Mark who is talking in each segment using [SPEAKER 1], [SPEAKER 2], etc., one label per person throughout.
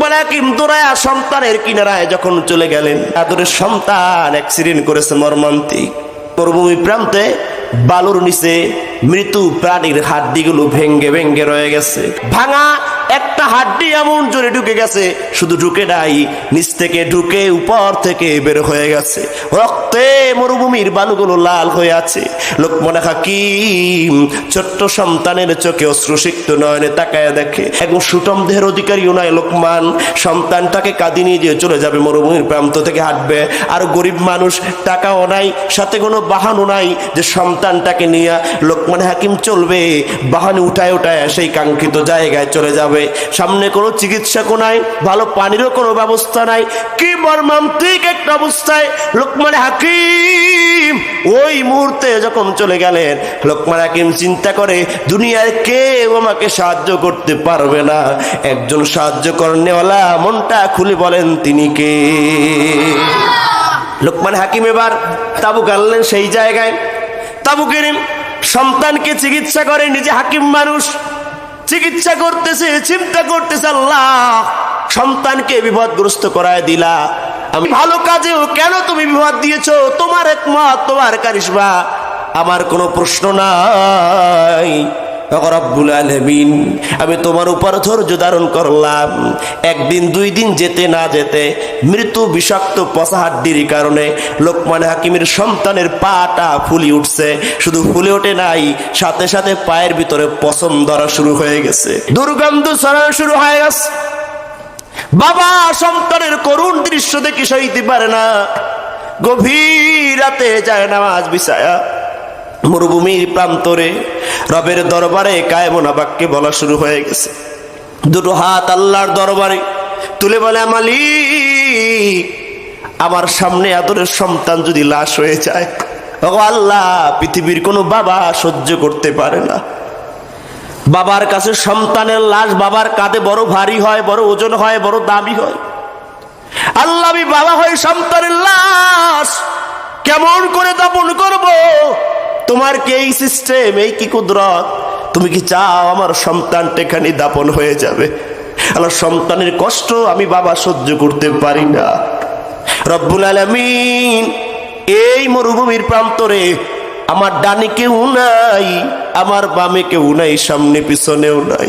[SPEAKER 1] মালাকিম দোরায়া সন্তানের কিনারায় যখন চলে গেলেন, আদরের সন্তান অ্যাক্সিডেন্ট করেছে মর্মান্তিক। মরুভূমি প্রান্তে বালুর নিচে মৃত্যু প্রাণীর হাড্ডিগুলো ভেঙ্গে ভেঙ্গে রয়ে গেছে। ভাঙা একটা হাড্ডি এমন জোরে ঢুকে গেছে, শুধু ঢুকে নাই, নিচ থেকে ঢুকে উপর থেকে বের হয়ে গেছে। রক্তে মরুভূমির বালুগুলো লাল হয়ে আছে। লোকমনে হাকিম ছোট্ট সন্তানের চোখে অশ্রুসিক্ত নয়নে তাকায় দেখে। এবং সুটম দেহের অধিকারীও নয় লোকমান। সন্তানটাকে কাঁদি নিয়ে দিয়ে চলে যাবে মরুভূমির প্রান্ত থেকে হাঁটবে। আর গরিব মানুষ টাকাও নাই, সাথে কোনো বাহানও নাই যে সন্তানটাকে নিয়ে লোকমান হাকিম চলবে, বাহানে উঠায় উঠায় সেই কাঙ্ক্ষিত জায়গায় চলে যাবে। সামনে কোনো চিকিৎসকও নাই, ভালো পানিরও কোনো ব্যবস্থা নাই। কি মর্মান্তিক একটা অবস্থায় লোকমান হাকিম ওই মুহূর্তে যখন চলে গেলেন, লোকমান হাকিম চিন্তা করে দুনিয়ার কেউ আমাকে সাহায্য করতে পারবে না। একজন সাহায্য করনেওয়ালা মনটা খুলে বলেন, তিনি কে? লোকমান হাকিম এবার তাবু গানলেন সেই জায়গায়। তাবু কিনেন সন্তানকে চিকিৎসা করে, নিজে হাকিম মানুষ। চিকিৎসা করতেছে, চিন্তা করতেছে, আল্লাহ, সন্তানকে বিপদগ্রস্ত করায় দিলা। আমি ভালো কাজেও কেন তুমি বিপদ দিয়েছ? তোমার একমত, তোমার কারিশমা। আমার কোনো প্রশ্ন নাই। রব্বুল আলমিন, আমি তোমার উপর ধৈর্য ধারণ করলাম। একদিন, দুই দিন যেতে না যেতে মৃত্যু বিষাক্ত পচাহাড্ডির কারণে লোকমান হাকিমের সন্তানের পাটা ফুলি উঠছে। শুধু ফুলে ওঠে নাই, সাথে সাথে পায়ের ভিতরে পছন্দ ধরা শুরু হয়ে গেছে। দুর্গন্ধ ছড়ানো শুরু হয়ে গেছে। বাবা, সন্তানের করুণ দৃশ্য দেখে সইতে পারে না। গভীর রাতে যায় নামাজ বিছায়া মরুভূমির প্রান্তরে রবের দরবারে কায়মনা বাক্যে বলা শুরু হয়ে গেছে। দুটো হাত আল্লাহর দরবারে তুলে বলে, মালিক, আমার সামনে আদরের সন্তান যদি লাশ হয়ে যায় আল্লাহ, পৃথিবীর কোনো বাবা সহ্য করতে পারে না। বাবার কাছে সন্তানের লাশ, বাবার কাঁধে বড় ভারী হয়, বড় ওজন হয়, বড় দামি হয়। আল্লাহ বাবা হয়ে সন্তানের লাশ কেমন করে দাপন করব? তোমার কি এই সিস্টেম এই কি কুদরত? তুমি কি চাও আমার সন্তানটা এখানে দাপন হয়ে যাবে? আল্লাহ, সন্তানের কষ্ট আমি বাবা সহ্য করতে পারি না। রব্বুল আলমিন এই মরুভূমির প্রান্তরে আমার ডানে কেউ নাই, আমার বামে কেউ নাই, সামনে পিছনেও নাই।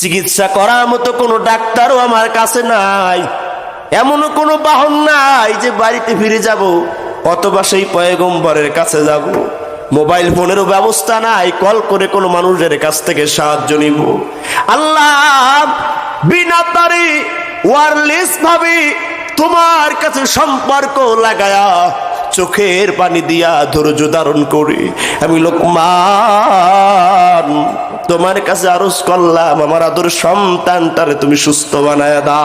[SPEAKER 1] চিকিৎসা করার মতো কোনো ডাক্তারও আমার কাছে নাই। এমনও কোনো বাহন নাই যে বাড়িতে ফিরে যাব, অথবা সেই পয়গম্বরের কাছে যাব। মোবাইল ফোনেরও ব্যবস্থা নাই, কল করে কোনো মানুষের কাছ থেকে সাহায্য নিব। আল্লাহ, বিনা তারে ওয়ারলেস ভাবে তোমার কাছে সম্পর্ক লাগায়া চোখের পানি দিয়া ধৈর্য ধারণ করে। আমি লোকমান, তোমার কাছে আরজ করলাম, আমার আদর সন্তানটারে তুমি সুস্থ বানায় দাও।